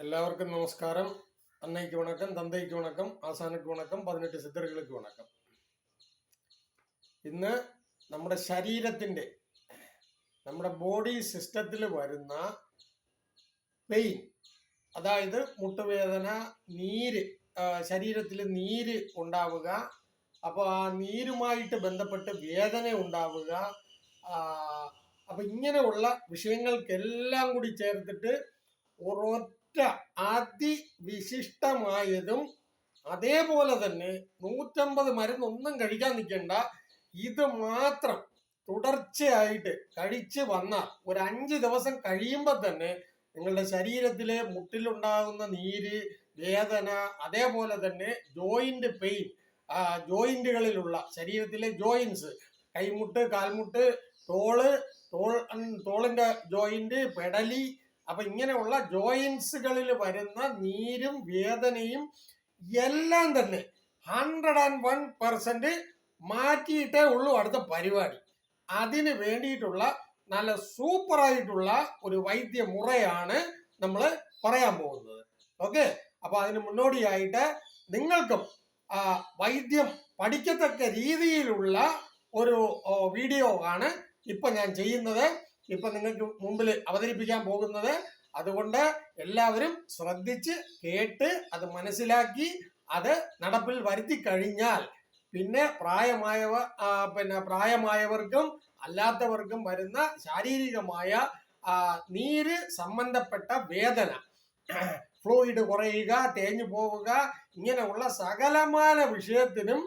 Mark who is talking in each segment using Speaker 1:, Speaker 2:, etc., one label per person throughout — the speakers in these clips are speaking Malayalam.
Speaker 1: எல்லாருக்கும் நமஸ்காரம் அன்னைக்கு வணக்கம் தந்தைக்கு வணக்கம் ആസാനക്ക് വണക്കം പതിനെട്ട് സിദ്ധറുകൾക്ക് വണക്കം ഇന്ന് നമ്മുടെ ശരീരത്തിൻ്റെ നമ്മുടെ ബോഡി സിസ്റ്റത്തിൽ വരുന്ന പെയിൻ അതായത് മുട്ടുവേദന നീര് ശരീരത്തിൽ നീര് ഉണ്ടാവുക അപ്പോൾ ആ നീരുമായിട്ട് ബന്ധപ്പെട്ട് വേദന ഉണ്ടാവുക അപ്പം ഇങ്ങനെയുള്ള വിഷയങ്ങൾക്കെല്ലാം കൂടി ചേർത്തിട്ട് ഒരൊറ്റ അതിവിശിഷ്ടമായതും അതേപോലെ തന്നെ നൂറ്റമ്പത് മരുന്നൊന്നും കഴിക്കാൻ നിൽക്കണ്ട. ഇത് മാത്രം തുടർച്ചയായിട്ട് കഴിച്ച് വന്നാൽ ഒരു അഞ്ച് ദിവസം കഴിയുമ്പോൾ തന്നെ നിങ്ങളുടെ ശരീരത്തിലെ മുട്ടിലുണ്ടാകുന്ന നീര് വേദന അതേപോലെ തന്നെ ജോയിന്റ് പെയിൻ ജോയിന്റുകളിലുള്ള ശരീരത്തിലെ ജോയിൻസ് കൈമുട്ട് കാൽമുട്ട് തോൾ തോൾ തോളിന്റെ ജോയിന്റ് പെടലി അപ്പൊ ഇങ്ങനെയുള്ള ജോയിൻസുകളിൽ വരുന്ന നീരും വേദനയും എല്ലാം തന്നെ ഹൺഡ്രഡ് ആൻഡ് വൺ പെർസെന്റ് മാറ്റിയിട്ടേ ഉള്ളൂ അടുത്ത പരിപാടി. അതിന് വേണ്ടിയിട്ടുള്ള നല്ല സൂപ്പറായിട്ടുള്ള ഒരു വൈദ്യ മുറയാണ് നമ്മൾ പറയാൻ പോകുന്നത്. ഓക്കെ അപ്പൊ അതിന് മുന്നോടിയായിട്ട് നിങ്ങൾക്കും വൈദ്യം പഠിക്കത്തക്ക രീതിയിലുള്ള ഒരു വീഡിയോ ആണ് ഇപ്പൊ ഞാൻ ചെയ്യുന്നത്. ഇപ്പൊ നിങ്ങൾക്ക് മുമ്പിൽ അവതരിപ്പിക്കാൻ പോകുന്നത് അതുകൊണ്ട് എല്ലാവരും ശ്രദ്ധിച്ച് കേട്ട് അത് മനസ്സിലാക്കി അത് നടപ്പിൽ വരുത്തി കഴിഞ്ഞാൽ പിന്നെ പ്രായമായവ പിന്നെ പ്രായമായവർക്കും അല്ലാത്തവർക്കും വരുന്ന ശാരീരികമായ നീര് സംബന്ധപ്പെട്ട വേദന. ഫ്ലൂയിഡ് കുറയുക തേഞ്ഞു പോവുക ഇങ്ങനെയുള്ള സകലമായ വിഷയത്തിനും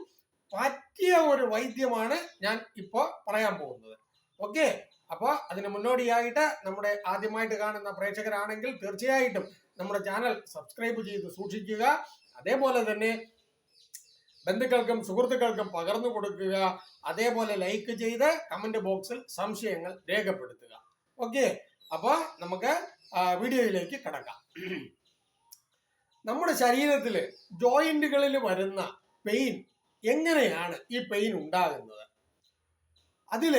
Speaker 1: പറ്റിയ ഒരു വൈദ്യമാണ് ഞാൻ ഇപ്പോൾ പറയാൻ പോകുന്നത്. ഓക്കെ? അപ്പോൾ അതിന് മുന്നോടിയായിട്ട് നമ്മുടെ ആദ്യമായിട്ട് കാണുന്ന പ്രേക്ഷകരാണെങ്കിൽ തീർച്ചയായിട്ടും നമ്മുടെ ചാനൽ സബ്സ്ക്രൈബ് ചെയ്ത് സൂക്ഷിക്കുക. അതേപോലെ തന്നെ ബന്ധുക്കൾക്കും സുഹൃത്തുക്കൾക്കും പകർന്നു കൊടുക്കുക. അതേപോലെ ലൈക്ക് ചെയ്ത് കമന്റ് ബോക്സിൽ സംശയങ്ങൾ രേഖപ്പെടുത്തുക. ഓക്കെ അപ്പോൾ നമുക്ക് വീഡിയോയിലേക്ക് കടക്കാം. നമ്മുടെ ശരീരത്തിൽ ജോയിന്റുകളിൽ വരുന്ന പെയിൻ എങ്ങനെയാണ് ഈ പെയിൻ ഉണ്ടാകുന്നത്? അതിൽ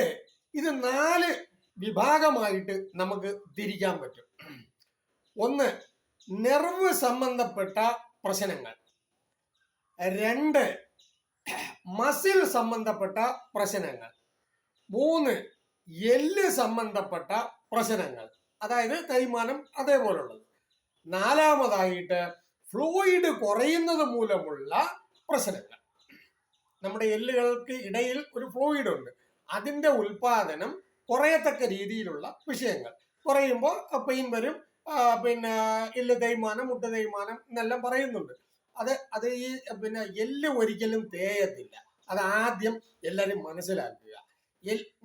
Speaker 1: ഇത് നാല് വിഭാഗമായിട്ട് നമുക്ക് തിരിക്കാൻ പറ്റും. ഒന്ന് നെർവ് സംബന്ധപ്പെട്ട പ്രശ്നങ്ങൾ. രണ്ട് മസിൽ സംബന്ധപ്പെട്ട പ്രശ്നങ്ങൾ. മൂന്ന് എല്ല് സംബന്ധപ്പെട്ട പ്രശ്നങ്ങൾ. അതായത് തേയ്മാനം അതേപോലുള്ളത്. നാലാമതായിട്ട് ഫ്ലൂയിഡ് കുറയുന്നത് മൂലമുള്ള പ്രശ്നങ്ങൾ. നമ്മുടെ എല്ലുകൾക്ക് ഇടയിൽ ഒരു ഫ്ലൂയിഡ് ഉണ്ട്. അതിന്റെ ഉൽപാദനം കുറയത്തക്ക രീതിയിലുള്ള വിഷയങ്ങൾ. കുറയുമ്പോൾ പെയിൻ വരും പിന്നെ എല്ല് തേയ്മാനം മുട്ട തേയ്മാനം എന്നെല്ലാം പറയുന്നുണ്ട്. അത് അത് ഈ പിന്നെ എല്ല് ഒരിക്കലും തേയത്തില്ല. അത് ആദ്യം എല്ലാവരും മനസ്സിലാക്കുക.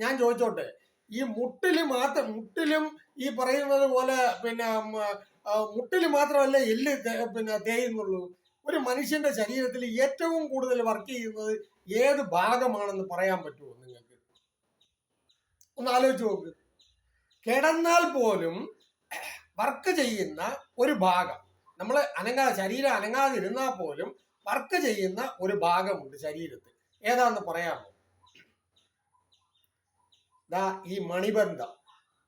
Speaker 1: ഞാൻ ചോദിച്ചോട്ടെ ഈ മുട്ടിൽ മാത്രം മുട്ടിലും ഈ പറയുന്നത് പോലെ പിന്നെ മുട്ടിൽ മാത്രമല്ല എല്ല് പിന്നെ തേയുന്നുള്ളൂ. ഒരു മനുഷ്യന്റെ ശരീരത്തിൽ ഏറ്റവും കൂടുതൽ വർക്ക് ചെയ്യുന്നത് ഏത് ഭാഗമാണെന്ന് പറയാൻ പറ്റുമോ നിങ്ങൾക്ക്? ഒന്ന് ആലോചിച്ച് നോക്ക്. കിടന്നാൽ പോലും വർക്ക് ചെയ്യുന്ന ഒരു ഭാഗം. നമ്മൾ അനങ്ങാ ശരീരം അനങ്ങാതിരുന്നാൽ പോലും വർക്ക് ചെയ്യുന്ന ഒരു ഭാഗമുണ്ട് ശരീരത്തിൽ. ഏതാന്ന് പറയാമോ? ദാ ഈ മണിബന്ധം.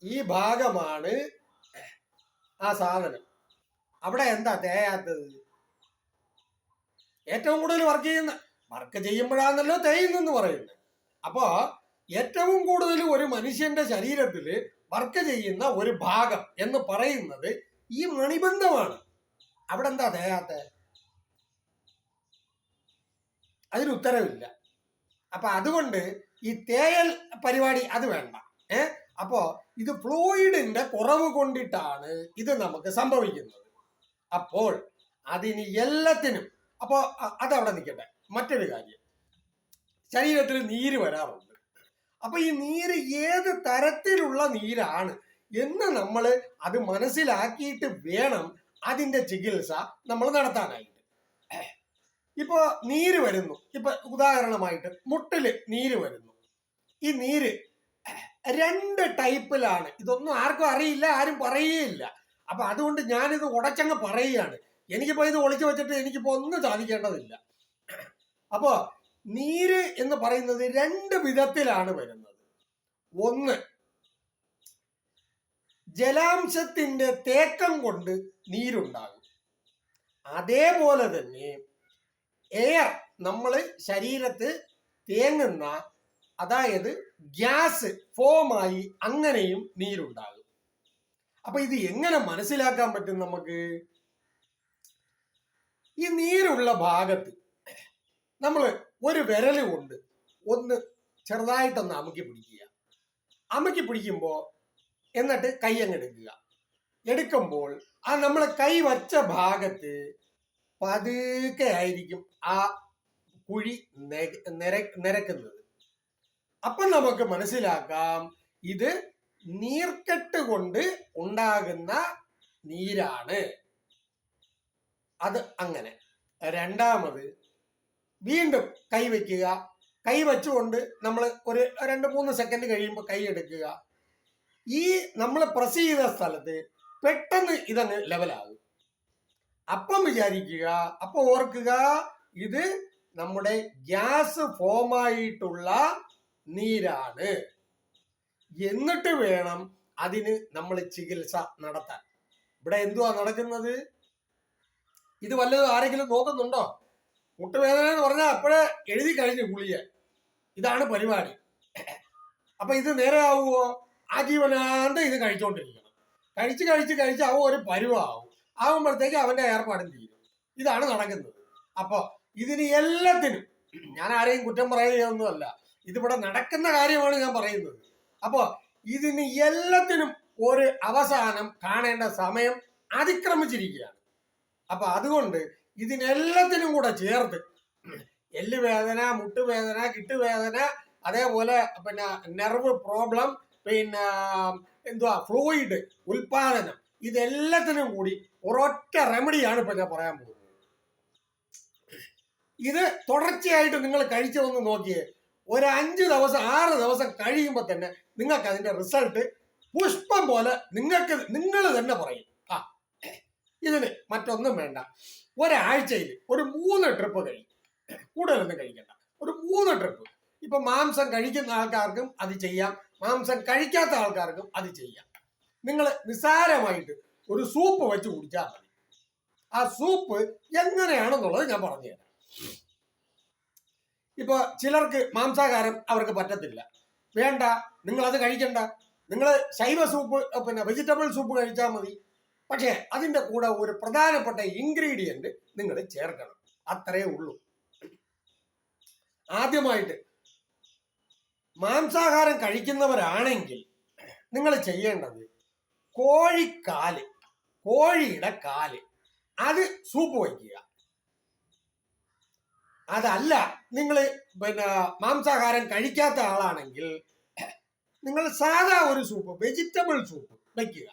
Speaker 1: ഈ ഭാഗമാണ് ആ സാധനം. അവിടെ എന്താ തേയാത്തത്? ഏറ്റവും കൂടുതൽ വർക്ക് ചെയ്യുന്ന വർക്ക് ചെയ്യുമ്പോഴാണല്ലോ തേയുന്നെന്ന് പറയുന്നത്. അപ്പോ ഏറ്റവും കൂടുതൽ ഒരു മനുഷ്യന്റെ ശരീരത്തിൽ വർക്ക് ചെയ്യുന്ന ഒരു ഭാഗം എന്ന് പറയുന്നത് ഈ മണിബന്ധമാണ്. അവിടെ എന്താ തേയാത്ത അതിന് ഉത്തരവില്ല. അപ്പൊ അതുകൊണ്ട് ഈ തേയൽ പരിപാടി അത് വേണ്ട. ഏ? അപ്പോ ഇത് ഫ്ലൂയിഡിന്റെ കുറവ് കൊണ്ടിട്ടാണ് ഇത് നമുക്ക് സംഭവിക്കുന്നത്. അപ്പോൾ അതിന് എല്ലാത്തിനും അപ്പോ അ- അതവിടെ നിൽക്കട്ടെ. മറ്റൊരു കാര്യം. ശരീരത്തിൽ നീര് വരാറുണ്ട്. അപ്പൊ ഈ നീര് ഏത് തരത്തിലുള്ള നീരാണ് എന്ന് നമ്മൾ അത് മനസ്സിലാക്കിയിട്ട് വേണം അതിന്റെ ചികിത്സ നമ്മൾ നടത്താനായിട്ട്. ഇപ്പൊ നീര് വരുന്നു. ഇപ്പൊ ഉദാഹരണമായിട്ട് മുട്ടിൽ നീര് വരുന്നു. ഈ നീര് രണ്ട് ടൈപ്പിലാണ്. ഇതൊന്നും ആർക്കും അറിയില്ല ആരും പറയുകയില്ല അപ്പൊ അതുകൊണ്ട് ഞാനിത് ഉടച്ചങ്ങ് പറയുകയാണ്. എനിക്കിപ്പോ ഇത് ഒളിച്ചു വെച്ചിട്ട് എനിക്കിപ്പോ ഒന്നും സാധിക്കേണ്ടതില്ല. അപ്പോ നീര് എന്ന് പറയുന്നത് രണ്ട് വിധത്തിലാണ് വരുന്നത്. ഒന്ന് ജലാംശത്തിന്റെ തേക്കം കൊണ്ട് നീരുണ്ടാകും. അതേപോലെ തന്നെ എയർ നമ്മൾ ശരീരത്ത് തേങ്ങുന്ന അതായത് ഗ്യാസ് ഫോമായി അങ്ങനെയും നീരുണ്ടാകും. അപ്പൊ ഇത് എങ്ങനെ മനസ്സിലാക്കാൻ പറ്റും നമുക്ക്? ഈ നീരുള്ള ഭാഗത്ത് നമ്മൾ ഒരു വിരൽ കൊണ്ട് ഒന്ന് ചെറുതായിട്ടൊന്ന് അമുക്കി പിടിക്കുക. അമുക്കി പിടിക്കുമ്പോൾ എന്നിട്ട് കൈ അങ്ങ് എടുക്കുക. എടുക്കുമ്പോൾ ആ നമ്മൾ കൈ വച്ച ഭാഗത്ത് പതുക്കെ ആയിരിക്കും ആ കുഴി നിര- നിരക്കുന്നത്. അപ്പം നമുക്ക് മനസ്സിലാക്കാം ഇത് നീർക്കെട്ട് കൊണ്ട് ഉണ്ടാകുന്ന നീരാണ്. അത് അങ്ങനെ. രണ്ടാമത് വീണ്ടും കൈ വെക്കുക. കൈ വെച്ചുകൊണ്ട് നമ്മൾ ഒരു രണ്ട് മൂന്ന് സെക്കൻഡ് കഴിയുമ്പോൾ കൈ എടുക്കുക. ഈ നമ്മൾ പ്രസ് ചെയ്ത സ്ഥലത്ത് പെട്ടെന്ന് ഇതങ്ങ് ലെവലാകും അപ്പം വിചാരിക്കുക അപ്പം ഓർക്കുക ഇത് നമ്മുടെ ഗ്യാസ് ഫോമായിട്ടുള്ള നീരാണ്. എന്നിട്ട് വേണം അതിന് നമ്മൾ ചികിത്സ നടത്താൻ. ഇവിടെ എന്തുവാ നടക്കുന്നത്? ഇത് വല്ലതും ആരെങ്കിലും നോക്കുന്നുണ്ടോ? മുട്ടുവേദന എന്ന് പറഞ്ഞാൽ അപ്പോഴേ എഴുതി കഴിഞ്ഞു ഗുളിക ഇതാണ് പരിപാടി. അപ്പൊ ഇത് നേരെ ആവുമോ ആജീവനാന്തം ഇത് കഴിച്ചുകൊണ്ടിരിക്കണം കഴിച്ച് കഴിച്ച് കഴിച്ച് അവൻ ഒരു പരുവാകും ആവുമ്പോഴത്തേക്ക് അവന്റെ ഏർപ്പാടും തീരും. ഇതാണ് നടക്കുന്നത്. അപ്പൊ ഇതിന് എല്ലാത്തിനും ഞാൻ ആരെയും കുറ്റം പറയുകയൊന്നുമല്ല. ഇതിവിടെ നടക്കുന്ന കാര്യമാണ് ഞാൻ പറയുന്നത്. അപ്പോ ഇതിന് എല്ലാത്തിനും ഒരു അവസാനം കാണേണ്ട സമയം അതിക്രമിച്ചിരിക്കുകയാണ്. അപ്പൊ അതുകൊണ്ട് ഇതിനെല്ലാത്തിനും കൂടെ ചേർത്ത് എല്ല് വേദന മുട്ടുവേദന കിട്ടുവേദന അതേപോലെ പിന്നെ നെർവ് പ്രോബ്ലം പിന്നെ എന്തുവാ ഫ്ലൂയിഡ് ഉൽപാദനം ഇതെല്ലാത്തിനും കൂടി ഒരൊറ്റ റെമഡിയാണ് ഇപ്പൊ ഞാൻ പറയാൻ പോകുന്നത്. ഇത് തുടർച്ചയായിട്ട് നിങ്ങൾ കഴിച്ചു വന്ന് നോക്കിയേ. ഒരു അഞ്ച് ദിവസം ആറ് ദിവസം കഴിയുമ്പോൾ തന്നെ നിങ്ങൾക്ക് അതിന്റെ റിസൾട്ട് പുഷ്പം പോലെ നിങ്ങൾക്ക് നിങ്ങൾ തന്നെ പറയും. ആ ഇതിന് മറ്റൊന്നും വേണ്ട. ഒരാഴ്ചയിൽ ഒരു മൂന്ന് ട്രിപ്പ് കഴിക്കും കൂടുതലൊന്നും കഴിക്കണ്ട. ഒരു മൂന്ന് ട്രിപ്പ് ഇപ്പൊ മാംസം കഴിക്കുന്ന ആൾക്കാർക്കും അത് ചെയ്യാം. മാംസം കഴിക്കാത്ത ആൾക്കാർക്കും അത് ചെയ്യാം. നിങ്ങൾ നിസ്സാരമായിട്ട് ഒരു സൂപ്പ് വെച്ച് കുടിച്ചാൽ മതി. ആ സൂപ്പ് എങ്ങനെയാണെന്നുള്ളത് ഞാൻ പറഞ്ഞുതരാം ഇപ്പൊ ചിലർക്ക് മാംസാഹാരം അവർക്ക് പറ്റത്തില്ല. വേണ്ട. നിങ്ങൾ അത് കഴിക്കണ്ട. നിങ്ങൾ ശൈവ സൂപ്പ് പിന്നെ വെജിറ്റബിൾ സൂപ്പ് കഴിച്ചാൽ മതി. പക്ഷേ അതിന്റെ കൂടെ ഒരു പ്രധാനപ്പെട്ട ഇൻഗ്രീഡിയന്റ് നിങ്ങൾ ചേർക്കണം. അത്രയേ ഉള്ളൂ. ആദ്യമായിട്ട് മാംസാഹാരം കഴിക്കുന്നവരാണെങ്കിൽ നിങ്ങൾ ചെയ്യേണ്ടത് കോഴിക്കാൽ കോഴിയുടെ കാൽ അത് സൂപ്പ് വയ്ക്കുക. അതല്ല നിങ്ങൾ പിന്നെ മാംസാഹാരം കഴിക്കാത്ത ആളാണെങ്കിൽ നിങ്ങൾ സാധാ ഒരു സൂപ്പ് വെജിറ്റബിൾ സൂപ്പ് വയ്ക്കുക.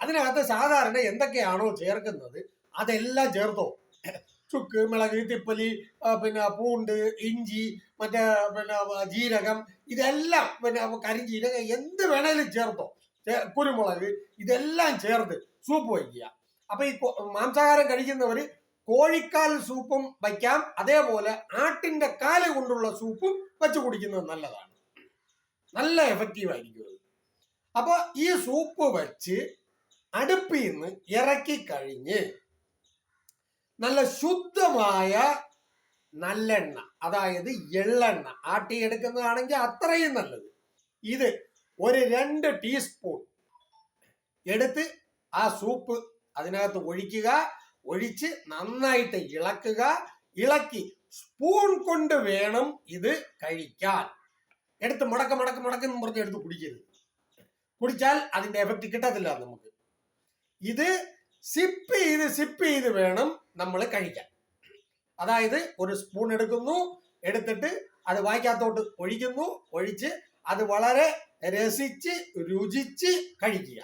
Speaker 1: അതിനകത്ത് സാധാരണ എന്തൊക്കെയാണോ ചേർക്കുന്നത് അതെല്ലാം ചേർത്തോ? ചുക്ക് മിളക് തിപ്പലി പിന്നെ പൂണ്ട് ഇഞ്ചി മറ്റേ പിന്നെ ജീരകം ഇതെല്ലാം പിന്നെ കരിഞ്ജീരകം എന്ത് വേണേലും ചേർത്തോ. കുരുമുളക് ഇതെല്ലാം ചേർത്ത് സൂപ്പ് വയ്ക്കുക. അപ്പൊ ഈ മാംസാഹാരം കഴിക്കുന്നവർ കോഴിക്കാൽ സൂപ്പും വയ്ക്കാം. അതേപോലെ ആട്ടിന്റെ കാൽ കൊണ്ടുള്ള സൂപ്പും വെച്ച് കുടിക്കുന്നത് നല്ലതാണ്. നല്ല എഫക്റ്റീവ് ആയിരിക്കും അത്. അപ്പൊ ഈ സൂപ്പ് വെച്ച് അടുപ്പിൽ നിന്ന് ഇറക്കി കഴിഞ്ഞ് നല്ല ശുദ്ധമായ നല്ലെണ്ണ അതായത് എള്ളെണ്ണ. ആട്ടിയെടുക്കുന്നതാണെങ്കിൽ അത്രയും നല്ലത്. ഇത് ഒരു രണ്ട് ടീസ്പൂൺ എടുത്ത് ആ സൂപ്പ് അതിനകത്ത് ഒഴിക്കുക. ഒഴിച്ച് നന്നായിട്ട് ഇളക്കുക. ഇളക്കി സ്പൂൺ കൊണ്ട് വേണം ഇത് കഴിക്കാൻ. എടുത്ത് മുടക്ക മുടക്ക മുടക്കെന്ന് പറഞ്ഞ് എടുത്ത് കുടിക്കരുത്. കുടിച്ചാൽ അതിന്റെ എഫക്റ്റ് കിട്ടത്തില്ല നമുക്ക്. ഇത് സിപ്പ് ചെയ്ത് സിപ്പ് ചെയ്ത് വേണം നമ്മൾ കഴിക്കാൻ. അതായത് ഒരു സ്പൂൺ എടുക്കുന്നു എടുത്തിട്ട് അത് വായിക്കകത്തോട്ട് ഒഴിക്കുന്നു ഒഴിച്ച് അത് വളരെ രസിച്ച് രുചിച്ച് കഴിക്കുക.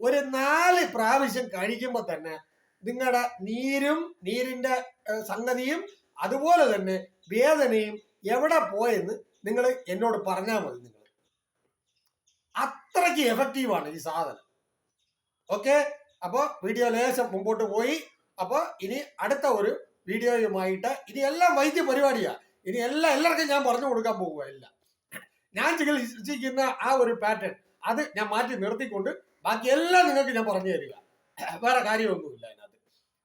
Speaker 1: ഒരു നാല് പ്രാവശ്യം കഴിക്കുമ്പോൾ തന്നെ നിങ്ങളുടെ നീരും നീരിന്റെ സംഗതിയും അതുപോലെ തന്നെ വേദനയും എവിടെ പോയെന്ന് നിങ്ങൾ എന്നോട് പറഞ്ഞാൽ മതി നിങ്ങൾ അത്രയ്ക്ക് എഫക്റ്റീവാണ് ഈ സാധനം. ഓക്കെ അപ്പോൾ വീഡിയോ ലേശം മുമ്പോട്ട് പോയി. അപ്പോൾ ഇനി അടുത്ത ഒരു വീഡിയോയുമായിട്ട് ഇനി എല്ലാം വൈദ്യ പരിപാടിയാ. ഇനി എല്ലാം എല്ലാവർക്കും ഞാൻ പറഞ്ഞു കൊടുക്കാൻ പോകുക എല്ലാം. ഞാൻ ചികിത്സിക്കുന്ന ആ ഒരു പാറ്റേൺ അത് ഞാൻ മാറ്റി നിർത്തിക്കൊണ്ട് ബാക്കി എല്ലാം നിങ്ങൾക്ക് ഞാൻ പറഞ്ഞു തരിക. വേറെ കാര്യമൊന്നുമില്ല അതിനകത്ത്.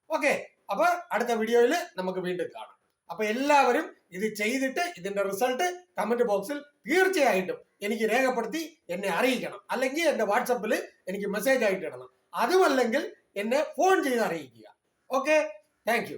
Speaker 1: ഓക്കെ അപ്പൊ അടുത്ത വീഡിയോയിൽ നമുക്ക് വീണ്ടും കാണാം. അപ്പൊ എല്ലാവരും ഇത് ചെയ്തിട്ട് ഇതിന്റെ റിസൾട്ട് കമന്റ് ബോക്സിൽ തീർച്ചയായിട്ടും എനിക്ക് രേഖപ്പെടുത്തി എന്നെ അറിയിക്കണം. അല്ലെങ്കിൽ എന്റെ വാട്സപ്പിൽ എനിക്ക് മെസ്സേജ് ആയിട്ട് ഇടണം. അതുമല്ലെങ്കിൽ എന്നെ ഫോൺ ചെയ്ത് അറിയിക്കുക. Okay thank